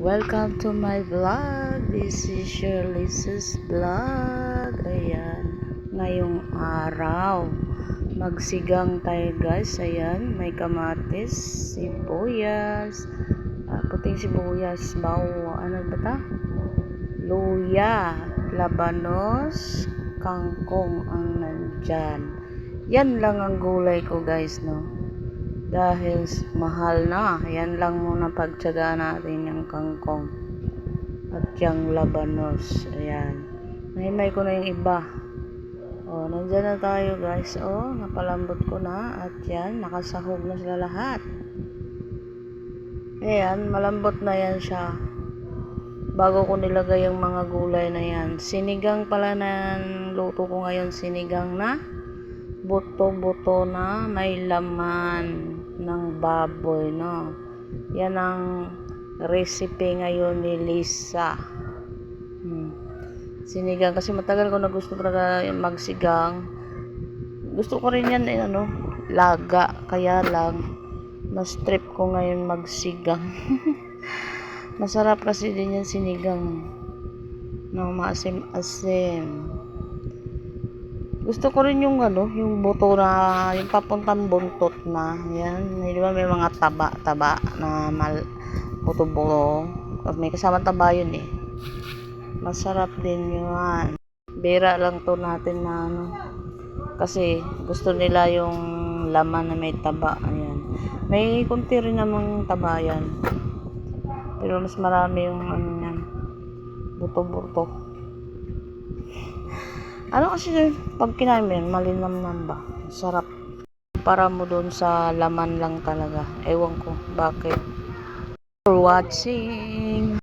Welcome to my vlog. This is Shirley's vlog. Ayan. Ngayong araw. Magsigang tayo guys. Ayan. May kamatis, sibuyas, ah, puting sibuyas, baw, ano ba ta? Luya, labanos, kangkong ang nandyan. Yan lang ang gulay ko guys, no? Dahil mahal na. Yan lang muna pagtsaga natin yung kangkong. At yung labanos. Ayan. Nahimay ko na yung iba. O, nandyan na tayo guys. O, napalambot ko na. At yan, nakasahog na sila lahat. Ayan, malambot na yan siya. Bago ko nilagay yung mga gulay na yan. Sinigang pala na luto ko ngayon. Sinigang na buto-buto na may laman ng baboy, no? Yan ang recipe ngayon ni Lisa. Hmm. Sinigang kasi matagal ko na gusto talaga magsigang. Gusto ko rin yan eh, ano, laga. Kaya lang, mas trip ko ngayon magsigang. Masarap kasi din yung sinigang. No, maasim-asim. Gusto ko rin yung ano, yung buto na, yung papuntang buntot na. Yan, di ba may mga taba-taba na mal buto-buto. May kasama taba yun eh. Masarap din yun. Bira lang to natin na ano. Kasi gusto nila yung laman na may taba. Ayan. May kunti rin namang taba yan. Pero mas marami yung ano yan. Buto-buto. Ano kasi pag kinain mo yan, malinamnam ba? Sarap. Para mo doon sa laman lang talaga. Ewan ko, bakit. For watching.